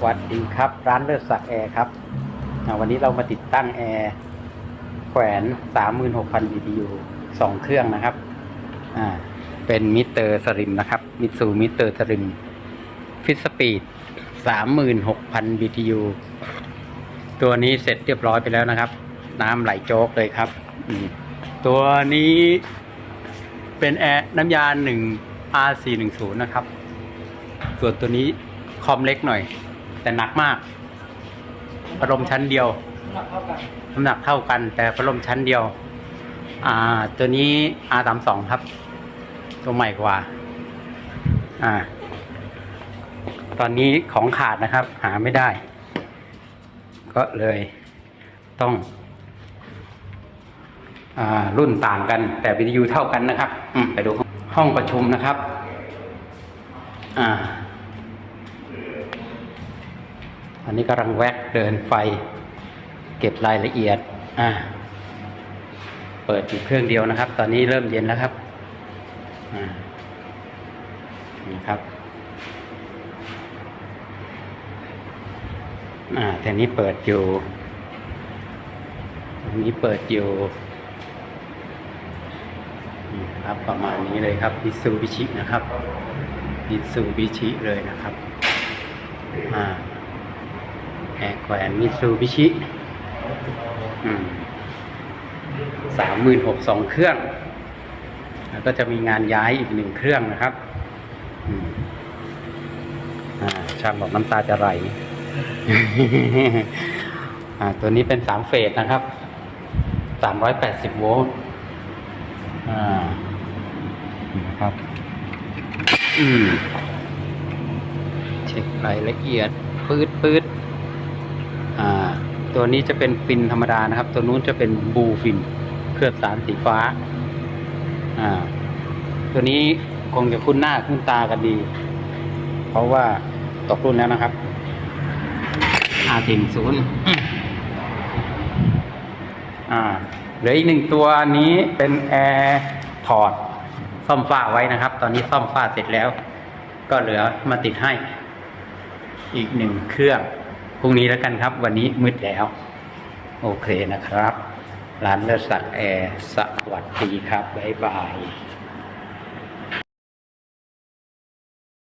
สวัสดีครับ ร้านเลิศศักแอร์ครับ วันนี้เรามาติดตั้งแอร์แขวน36,000 BTU สองเครื่องนะครับ เป็นมิเตอร์สริมนะครับ มิตซูมิเตอร์สริม ฟิตสปีด 36,000 BTU ตัวนี้เสร็จเรียบร้อยไปแล้วนะครับ น้ำไหลโจ๊กเลยครับ ตัวนี้เป็นแอร์น้ำยา1 R410 นะครับ ส่วนตัวนี้คอมเล็กหน่อย แต่หนักมากพัดลมชั้นเดียวหนักเท่ากันน้ำหนักเท่ากัน แต่พัดลมชั้นเดียว อ่า ตัวนี้ R32 ครับ ตัวใหม่กว่า อ่า ตอนนี้ของขาดนะครับ หาไม่ได้ ก็เลยต้อง อ่า รุ่นต่างกัน แต่วิทยุเท่ากันนะครับอืมไปดูห้องประชุมนะครับ อ่า อันนี้กำลังแวกเดินไฟ เก็บรายละเอียด อ่า เปิดอยู่เครื่องเดียวนะครับ ตอนนี้เริ่มเย็นแล้วครับนี่ครับ อ่าแต่นี้เปิดอยู่อันนี้เปิดอยู่นี่ครับประมาณนี้เลยครับมิซูบิชินะครับมิซูบิชิเลยนะครับ อ่า แอร์แขวนมิซูบิชิสามหมื่นหกสองเครื่อง แล้วก็จะมีงานย้ายอีกหนึ่งเครื่องนะครับช่างบอกน้ำตาจะไหลตัวนี้เป็นสามเฟสนะครับสามร้อยแปดสิบโวลต์นะครับ อืม เช็ครายละเอียด ปืดปืด ตัวนี้จะเป็นฟินธรรมดานะครับ ตัวนู้นจะเป็นบูฟินเคลือบสารสีฟ้าอ่าตัวนี้คงจะคุ้นหน้าคุ้นตากันดี เพราะว่าตกรุ่นแล้วนะครับอาสิงศูนย์อ่าเหลืออีกหนึ่งตัวนี้เป็นแอร์ถอดซ่อมฝ้าไว้นะครับ ตอนนี้ซ่อมฝ้าเสร็จแล้ว ก็เหลือมาติดให้ อีกหนึ่งเครื่องพ รุ่งนี้แล้วกันครับ วันนี้มืดแล้ว โอเคนะครับ ร้านเลิศศักดิ์แอร์สวัสดีครับ บ๊ายบาย